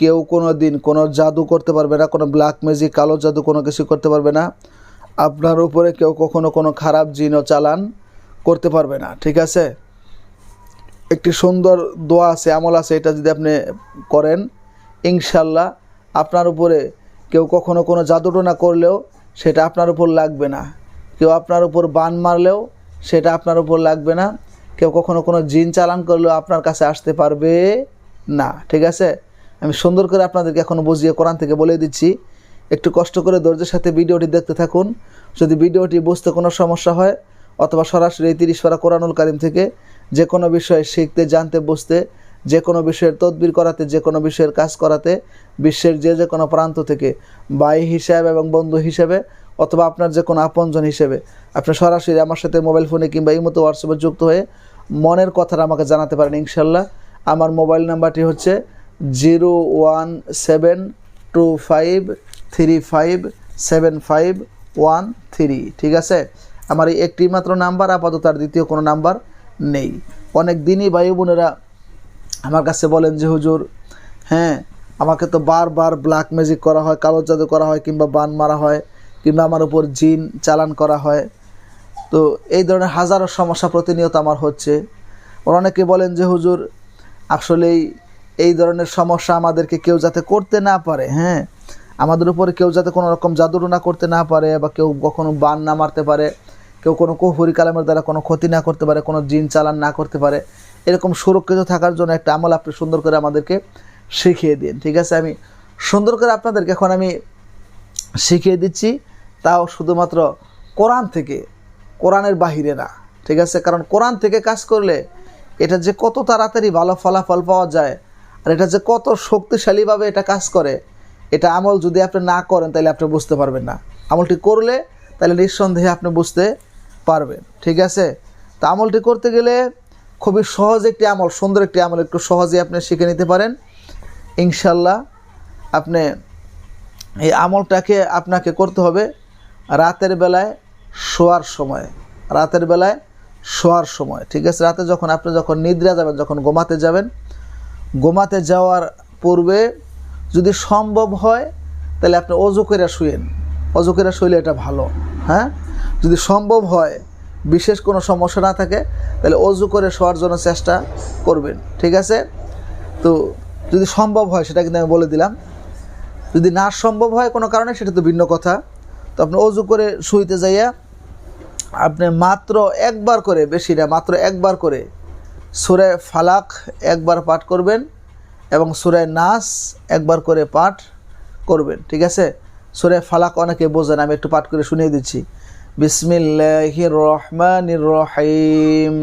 কেউ কোনো দিন কোনো জাদু করতে পারবে না, কোনো ব্ল্যাক ম্যাজিক কালো জাদু কোনো কিছু করতে পারবে না। আপনার উপরে কেউ কখনো কোনো খারাপ জিনও চালান করতে পারবে না, ঠিক আছে? একটি সুন্দর দোয়া আছে, আমল আছে, এটা যদি আপনি করেন, ইনশাল্লাহ আপনার উপরে কেউ কখনো কোনো জাদুটোনা করলেও সেটা আপনার উপর লাগবে না। কেউ আপনার উপর বান মারলেও সেটা আপনার উপর লাগবে না। কেউ কখনো কোনো জিন চালান করলেও আপনার কাছে আসতে পারবে না, ঠিক আছে? আমি সুন্দর করে আপনাদেরকে এখন বুঝিয়ে কোরআন থেকে বলে দিচ্ছি। একটু কষ্ট করে ধৈর্যের সাথে ভিডিওটি দেখতে থাকুন। যদি ভিডিওটি বুঝতে কোনো সমস্যা হয়, অথবা সরাসরি এই তিরিশ পারা কোরআনুল কারিম থেকে যে কোনো বিষয়ে শিখতে, জানতে, বুঝতে যে কোনো বিষয়ের তদবির করাতে যে কোনো বিষয়ের কাজ করাতে বিশ্বের যে যে কোনো প্রান্ত থেকে ভাই হিসাবে এবং বন্ধু হিসেবে অথবা আপনার যে কোনো আপনজন হিসেবে আপনি সরাসরি আমার সাথে মোবাইল ফোনে কিংবা এই মতো হোয়াটসঅ্যাপে যুক্ত হয়ে মনের কথাটা আমাকে জানাতে পারেন ইনশাল্লাহ আমার মোবাইল নাম্বারটি হচ্ছে zero one seven two five three five seven five one three. ঠিক আছে? আমার এই একটি মাত্র নাম্বার, আপাতত আর দ্বিতীয় কোনো নাম্বার নেই। অনেক দিনই ভাই বোনেরা আমার কাছে বলেন যে, হুজুর হ্যাঁ আমাকে তো বারবার ব্ল্যাক ম্যাজিক করা হয়, কালো জাদু করা হয়, কিংবা বান মারা হয়, কিংবা আমার উপর জিন চালান করা হয়। তো এই ধরনের হাজারো সমস্যা প্রতিনিয়ত আমার হচ্ছে। অনেকে বলেন যে, হুজুর, আসলেই এই ধরনের সমস্যা আমাদেরকে কেউ যাতে করতে না পারে হ্যাঁ? আমাদের উপরে কেউ যাতে কোনো রকম জাদুর না করতে না পারে বা কেউ কখনো বান না মারতে পারে, কেউ কোনো কুহুরি কালামের দ্বারা কোনো ক্ষতি না করতে পারে, কোনো জিন চালান না করতে পারে, এরকম সুরক্ষিত থাকার জন্য একটা আমল আপনি সুন্দর করে আমাদেরকে শিখিয়ে দিন, ঠিক আছে? আমি সুন্দর করে আপনাদেরকে এখন আমি শিখিয়ে দিচ্ছি, তাও শুধুমাত্র কোরআন থেকে, কোরআনের বাহিরে না, ঠিক আছে? কারণ কোরআন থেকে কাজ করলে এটা যে কত তাড়াতাড়ি ভালো ফলাফল পাওয়া যায় আর এটা যে কত শক্তিশালীভাবে এটা কাজ করে, এটা আমল যদি আপনি না করেন, তাহলে আপনি বুঝতে পারবেন না। আমলটি করলে তাহলে নিঃসন্দেহে আপনি বুঝতে পারবেন, ঠিক আছে? তো আমলটি করতে গেলে খুবই সহজ একটি আমল, সুন্দর একটি আমল, একটু সহজে আপনি শিখে নিতে পারেন। ইনশাল্লাহ আপনি এই আমলটাকে আপনাকে করতে হবে রাতের বেলায় শোয়ার সময়, রাতের বেলায় শোয়ার সময়, ঠিক আছে? রাতে যখন আপনি যখন নিদ্রা যাবেন, যখন ঘুমাতে যাবেন ঘুমাতে যাওয়ার পূর্বে যদি সম্ভব হয়, তাহলে আপনি অজু করে শুয়েন। অজু করে শুইলে এটা ভালো হ্যাঁ? যদি সম্ভব হয়, বিশেষ কোনো সমস্যা না থাকে, তাহলে অজু করে শোয়ার জন্য চেষ্টা করবেন, ঠিক আছে? তো যদি সম্ভব হয়, সেটা কিন্তু আমি বলে দিলাম। যদি না সম্ভব হয় কোনো কারণে, সেটা তো ভিন্ন কথা। তো আপনি অজু করে শুইতে যাইয়া, আপনি মাত্র একবার করে, বেশি না, মাত্র একবার করে সুরে ফালাক একবার পাঠ করবেন এবং সুরে নাস একবার করে পাঠ করবেন ঠিক আছে সুরে ফালাক অনেকে বোঝেন আমি একটু পাঠ করে শুনিয়ে দিচ্ছি বিসমিল্লাহির রহমানির রহিম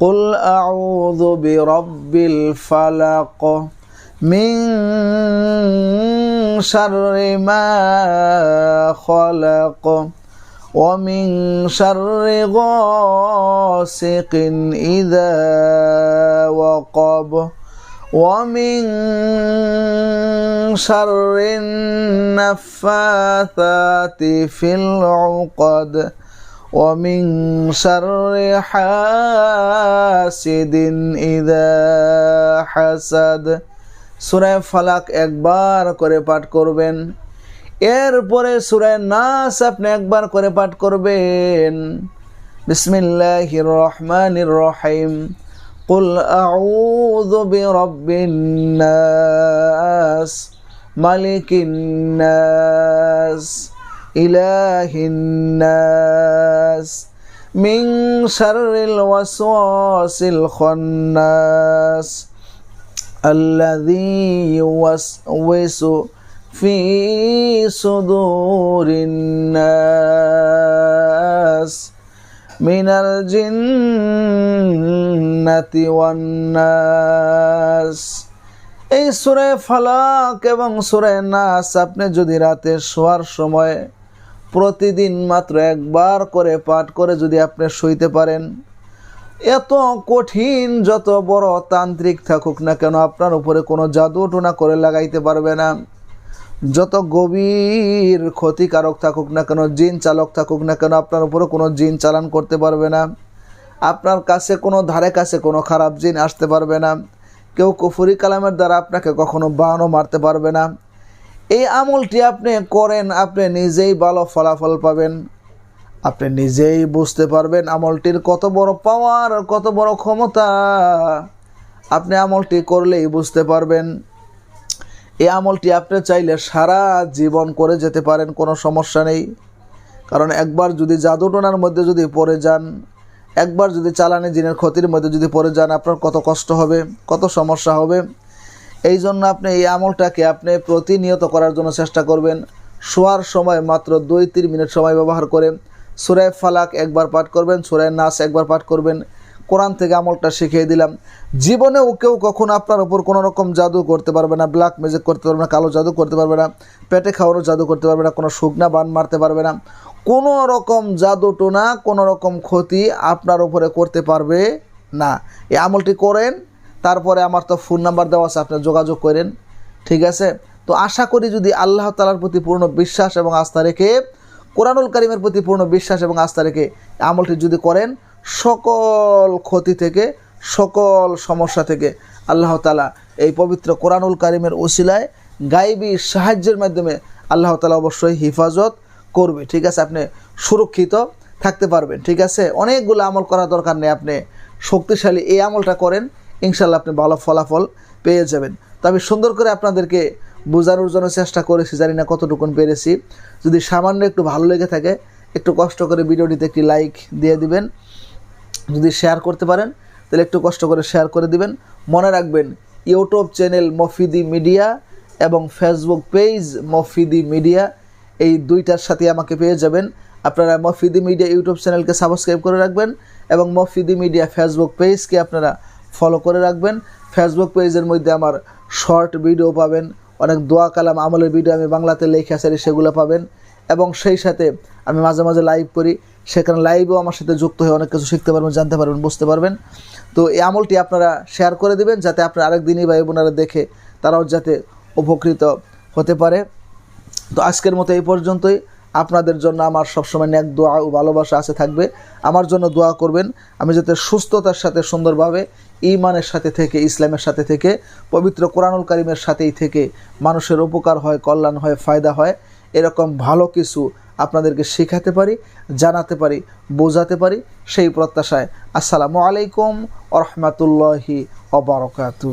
قل أعوذ برب الفلق من شر ما خلق ومن شر غاسق إذا وقب ومن شر النفاثات في العقد ومن شر حاسد إذا حسد সুরায় ফালাক একবার করে পাঠ করবেন এরপরে সুরায় নাস আপনি একবার করে পাঠ করবেন বিসমিল্লাহির রহমানির রহিম قل أعوذ برب الناس ملك الناس إله الناس من شر الوسواس الخناس الذي يوسوس في صدور الناس من الجنة والناس এই সুরে ফালাক এবং সুরে নাস আপনি যদি রাতে শোয়ার সময় প্রতিদিন মাত্র একবার করে পাঠ করে যদি আপনি শুইতে পারেন এত কঠিন যত বড় তান্ত্রিক থাকুক না কেন আপনার উপরে কোনো জাদু টোনা করে লাগাইতে পারবে না যত গভীর ক্ষতিকারক থাকুক না কেন, জিন চালক থাকুক না কেন, আপনার উপরে কোনো জিন চালান করতে পারবে না। আপনার কাছে কোনো ধারে কাছে কোনো খারাপ জিন আসতে পারবে না। কেউ কুফুরি কালামের দ্বারা আপনাকে কখনো বানও মারতে পারবে না। এই আমলটি আপনি করেন, আপনি নিজেই ভালো ফলাফল পাবেন। আপনি নিজেই বুঝতে পারবেন আমলটির কত বড় পাওয়ার কত বড় ক্ষমতা। আপনি আমলটি করলেই বুঝতে পারবেন। এই আমলটি আপনি চাইলে সারা জীবন করে যেতে পারেন, কোনো সমস্যা নেই। কারণ একবার যদি জাদুটোনার মধ্যে যদি পড়ে যান, একবার যদি চালানি জিনের ক্ষতির মধ্যে যদি পড়ে যান, আপনার কত কষ্ট হবে, কত সমস্যা হবে। এই জন্য আপনি এই আমলটাকে আপনি প্রতিনিয়ত করার জন্য চেষ্টা করবেন। শোয়ার সময় মাত্র দুই তিন মিনিট সময় ব্যবহার করে সুরায় ফালাক একবার পাঠ করবেন, সুরায় নাস একবার পাঠ করবেন। কোরআন থেকে আমলটা শিখিয়ে দিলাম। জীবনেও কেউ কখনো আপনার উপর কোনো রকম জাদু করতে পারবে না ব্ল্যাক ম্যাজিক করতে পারবে না, কালো জাদু করতে পারবে না, পেটে খাওয়ানো জাদু করতে পারবে না, কোনো শুকনা বান মারতে পারবে না। কোনো রকম জাদু টোনা, কোনো রকম ক্ষতি আপনার উপরে করতে পারবে না। এই আমলটি করেন, তারপরে আমার তো ফোন নাম্বার দেওয়া আছে, আপনি যোগাযোগ করেন, ঠিক আছে? তো আশা করি যদি আল্লাহ তালার প্রতি পূর্ণ বিশ্বাস এবং আস্থা রেখে, কোরআনুল করিমের প্রতি পূর্ণ বিশ্বাস এবং আস্থা রেখে আমলটি যদি করেন সকল ক্ষতি থেকে, সকল সমস্যা থেকে আল্লাহ তালা এই পবিত্র কোরআনুল কারিমের ওসিলায় গাইবী সাহায্যের মাধ্যমে আল্লাহ তালা অবশ্যই হেফাজত করবে। ঠিক আছে? আপনি সুরক্ষিত থাকতে পারবেন। ঠিক আছে? অনেকগুলো আমল করার দরকার নেই আপনি। শক্তিশালী এই আমলটা করেন ইনশাল্লাহ আপনি ভালো ফলাফল পেয়ে যাবেন। তো আমি সুন্দর করে আপনাদেরকে বোঝানোর জন্য চেষ্টা করেছি, জানি না কতটুকুন পেরেছি। যদি সামান্য একটু ভালো লেগে থাকে, একটু কষ্ট করে ভিডিওটিতে একটি লাইক দিয়ে দিবেন। যদি শেয়ার করতে পারেন, তাহলে একটু কষ্ট করে শেয়ার করে দিবেন। মনে রাখবেন ইউটিউব চ্যানেল মফিদি মিডিয়া এবং ফেসবুক পেজ মফিদি মিডিয়া এই দুইটার সাথে আমাকে পেয়ে যাবেন। আপনারা মফিদি মিডিয়া ইউটিউব চ্যানেলকে সাবস্ক্রাইব করে রাখবেন এবং মফিদি মিডিয়া ফেসবুক পেজকে আপনারা ফলো করে রাখবেন। ফেসবুক পেজের মধ্যে আমার শর্ট ভিডিও পাবেন। অনেক দোয়া কালাম আমলের ভিডিও আমি বাংলাতে লেখা সারি সেগুলো পাবেন। এবং সেই সাথে আমি মাঝে মাঝে লাইভ করি, সেখানে লাইভেও আমার সাথে যুক্ত হয়ে অনেক কিছু শিখতে পারবেন, জানতে পারবেন, বুঝতে পারবেন। তো এই আমলটি আপনারা শেয়ার করে দেবেন, যাতে আপনার আরেক দিনই ভাই বোনারা দেখে তারাও যাতে উপকৃত হতে পারে। তো আজকের মতো এই পর্যন্তই। আপনাদের জন্য আমার সবসময় ন্যাক দোয়া ও ভালোবাসা আছে, থাকবে। আমার জন্য দোয়া করবেন। আমি যাতে সুস্থতার সাথে, সুন্দরভাবে ইমানের সাথে থেকে, ইসলামের সাথে থেকে, পবিত্র কোরআনুল কারিমের সাথেই থেকে মানুষের উপকার হয়, কল্যাণ হয়, ফায়দা হয়, এরকম ভালো কিছু আপনাদেরকে শেখাতে পারি, জানাতে পারি, বোঝাতে পারি সেই প্রত্যাশায়। আসসালামু আলাইকুম আ রহমতুল্লাহি অবরকাতু